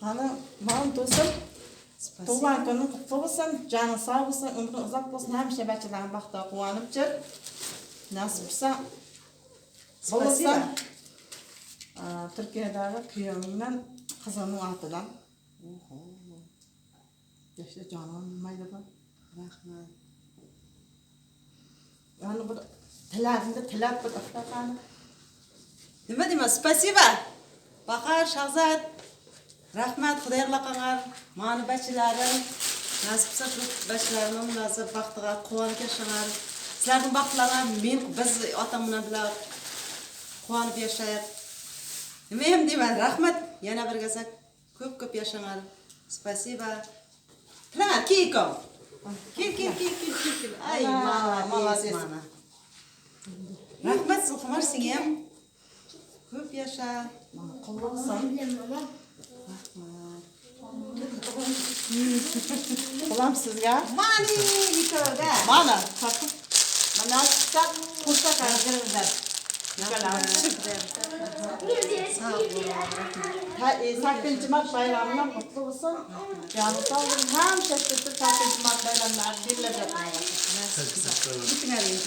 Hani bana dostum Tuğan günün kutlu olsun, canın sağ olsun, ömrün uzak olsun, hemşe bachelerin bakta kuvanıp çır. Nasip olsa, olursa, Türkiye'deki kıyımından kızının atılan. İşte canım maydadan. Rahmat. Yani bu telafinde telaf bir ıhtakanı. Nima deyman? Spasibo. Bahar, Shahzad. Rahmat, Xudoy qilaqanlar. Mani bachilarim. Nasib qilsa shu bachilarimni munosib baxtiga quvonib yashagan. Sizlarning baxtlaringlar men biz otam bilan bilan quvonib yashayap. Nima ham deyman? Rahmat. Yana bir gazak ko'p ko'p yashanglar. Spasibo. Tana, Kiko. Kel, kel, kel, kel, kel, kel. Ay, Ana, молодец, молодец. mana. Rahmat, Zulxumar yasha. Kıllı olsun. Kulağım sizge. Mani, Nikoda. Bana, takıp. Bana açsak, kuşta kaydırırlar. Ol. Sakıncımak bayramına kutlu olsun. Sağ olun. Hem şaşırtıp sakıncımak bayramlar birle yapmayalım. Gittin arayın.